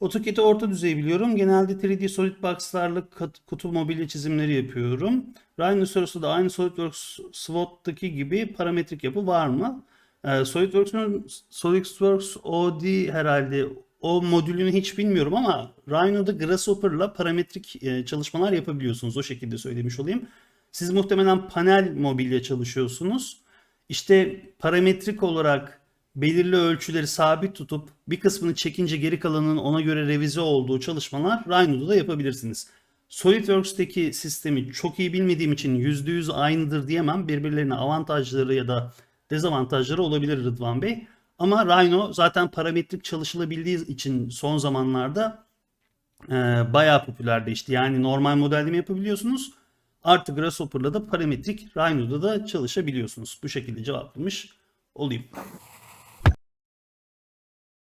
AutoCAD'i orta düzey biliyorum. Genelde 3D SolidWorks'larla kutu mobilya çizimleri yapıyorum. Rhinoceros da aynı SolidWorks SWOT'taki gibi parametrik yapı var mı? Ee, SolidWorks'un SolidWorks OD herhalde o modülünü hiç bilmiyorum ama Rhino'da Grasshopper'la parametrik e, çalışmalar yapabiliyorsunuz. O şekilde söylemiş olayım. Siz muhtemelen panel mobilya çalışıyorsunuz. İşte parametrik olarak belirli ölçüleri sabit tutup bir kısmını çekince geri kalanının ona göre revize olduğu çalışmalar Rhino'da da yapabilirsiniz. SolidWorks'teki sistemi çok iyi bilmediğim için %100 aynıdır diyemem. Birbirlerine avantajları ya da dezavantajları olabilir Rıdvan Bey. Ama Rhino zaten parametrik çalışılabildiği için son zamanlarda e, bayağı popülerleşti. Yani normal modelleme yapabiliyorsunuz. Artı Grasshopper'la da parametrik Rhino'da da çalışabiliyorsunuz. Bu şekilde cevaplamış olayım.